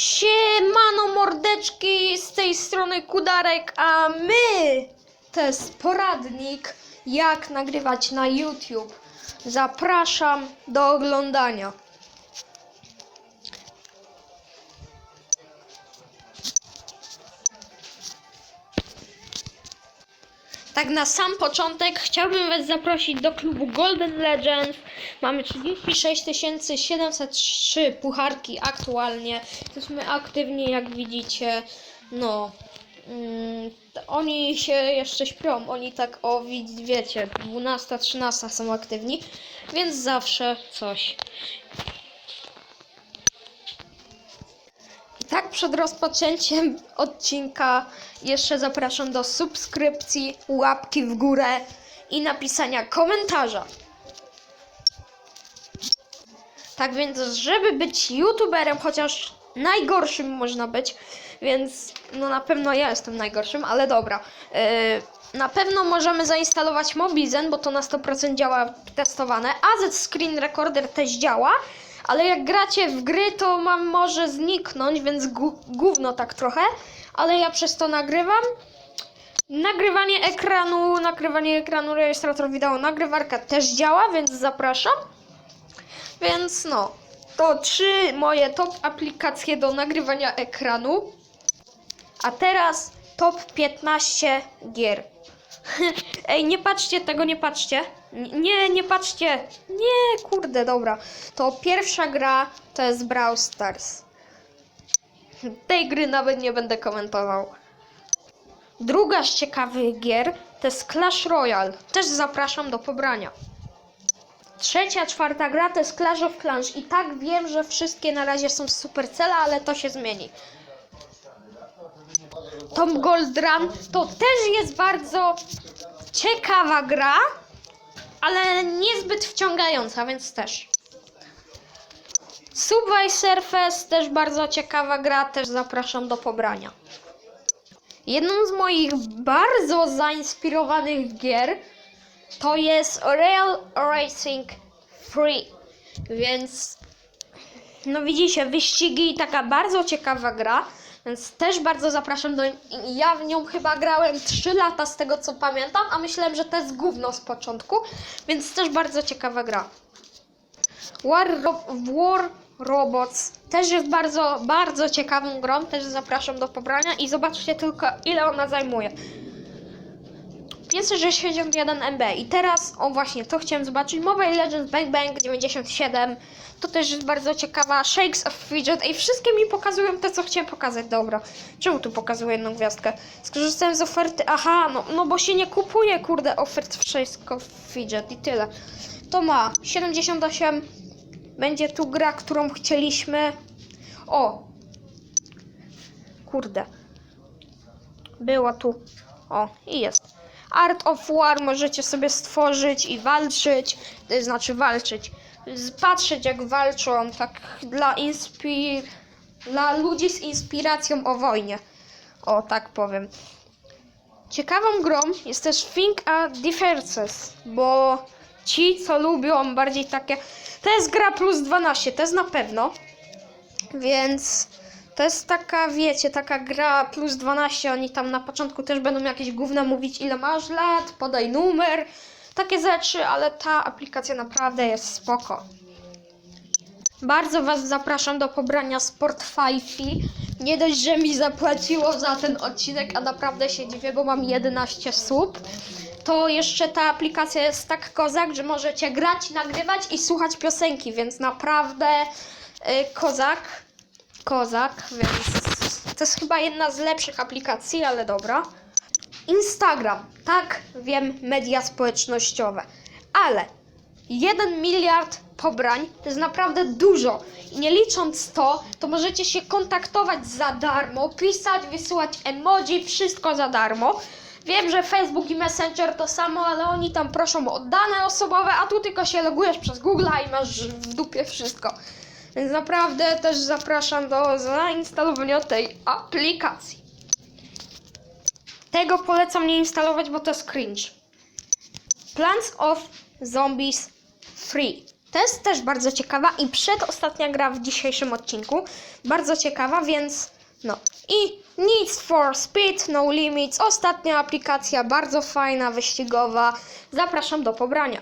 Siemano mordeczki, z tej strony Kudarek, a my to jest poradnik jak nagrywać na YouTube. Zapraszam do oglądania. Tak na sam początek chciałbym Was zaprosić do klubu Golden Legends. Mamy 36 703 pucharki aktualnie. Jesteśmy aktywni, jak widzicie. No, mm, oni się jeszcze śpią. Oni tak o, wi- wiecie, 12, 13 są aktywni, więc zawsze coś. I tak przed rozpoczęciem odcinka jeszcze zapraszam do subskrypcji, łapki w górę i napisania komentarza. Tak więc, żeby być youtuberem, chociaż najgorszym można być, więc no na pewno ja jestem najgorszym, ale dobra. Yy, na pewno możemy zainstalować Mobizen, bo to na 100% działa testowane. AZ Screen Recorder też działa, ale jak gracie w gry, to mam może zniknąć, więc gu- gówno tak trochę, ale ja przez to nagrywam. Nagrywanie ekranu, nagrywanie ekranu, rejestrator wideo, nagrywarka też działa, więc zapraszam. Więc no, to trzy moje top aplikacje do nagrywania ekranu. A teraz top 15 gier. Ej, nie patrzcie tego, nie patrzcie. Nie, nie patrzcie. Nie, kurde, dobra. To pierwsza gra to jest Brawl Stars. Tej gry nawet nie będę komentował. Druga z ciekawych gier to jest Clash Royale. Też zapraszam do pobrania. Trzecia, czwarta gra to jest Clash of Clans. I tak wiem, że wszystkie na razie są z Supercella, ale to się zmieni. Tom Gold Run to też jest bardzo ciekawa gra, ale niezbyt wciągająca, więc też. Subway Surface też bardzo ciekawa gra, też zapraszam do pobrania. Jedną z moich bardzo zainspirowanych gier to jest Real Racing Free, więc no widzicie, wyścigi taka bardzo ciekawa gra, więc też bardzo zapraszam do ja w nią chyba grałem 3 lata z tego co pamiętam, a myślałem, że to jest gówno z początku, więc też bardzo ciekawa gra. War, Ro- War Robots też jest bardzo, bardzo ciekawą grą, też zapraszam do pobrania i zobaczcie tylko ile ona zajmuje. 561 MB i teraz, o właśnie, to chciałem zobaczyć, Mobile Legends Bang Bang 97, to też jest bardzo ciekawa, Shakes of Fidget, i wszystkie mi pokazują to, co chciałem pokazać, dobra, czemu tu pokazuję jedną gwiazdkę? Skorzystałem z oferty, aha, no, no bo się nie kupuje, kurde, ofert w Shakes of Fidget. I tyle. To ma 78, będzie tu gra, którą chcieliśmy, o, kurde, była tu, o, i jest. Art of War możecie sobie stworzyć i walczyć, to znaczy walczyć, patrzeć jak walczą, tak dla inspir... dla ludzi z inspiracją o wojnie. O, tak powiem. Ciekawą grą jest też Think a Differences, bo ci, co lubią bardziej takie... To jest gra plus 12, to jest na pewno. Więc to jest taka, wiecie, taka gra plus 12. Oni tam na początku też będą jakieś gówna mówić, ile masz lat, podaj numer, takie rzeczy, ale ta aplikacja naprawdę jest spoko. Bardzo Was zapraszam do pobrania Sportfify. Nie dość, że mi zapłaciło za ten odcinek, a naprawdę się dziwię, bo mam 11 sub. To jeszcze ta aplikacja jest tak kozak, że możecie grać, nagrywać i słuchać piosenki, więc naprawdę y, kozak. Kozak, więc to jest chyba jedna z lepszych aplikacji, ale dobra. Instagram, tak, wiem, media społecznościowe, ale 1 miliard pobrań to jest naprawdę dużo. I nie licząc to, to możecie się kontaktować za darmo, pisać, wysyłać emoji, wszystko za darmo. Wiem, że Facebook i Messenger to samo, ale oni tam proszą o dane osobowe, a tu tylko się logujesz przez Google'a i masz w dupie wszystko. Więc naprawdę też zapraszam do zainstalowania tej aplikacji. Tego polecam nie instalować, bo to jest cringe. Plants of Zombies Free. To jest też bardzo ciekawa i przedostatnia gra w dzisiejszym odcinku. Bardzo ciekawa, więc no. I Need for Speed No Limits, ostatnia aplikacja, bardzo fajna, wyścigowa. Zapraszam do pobrania.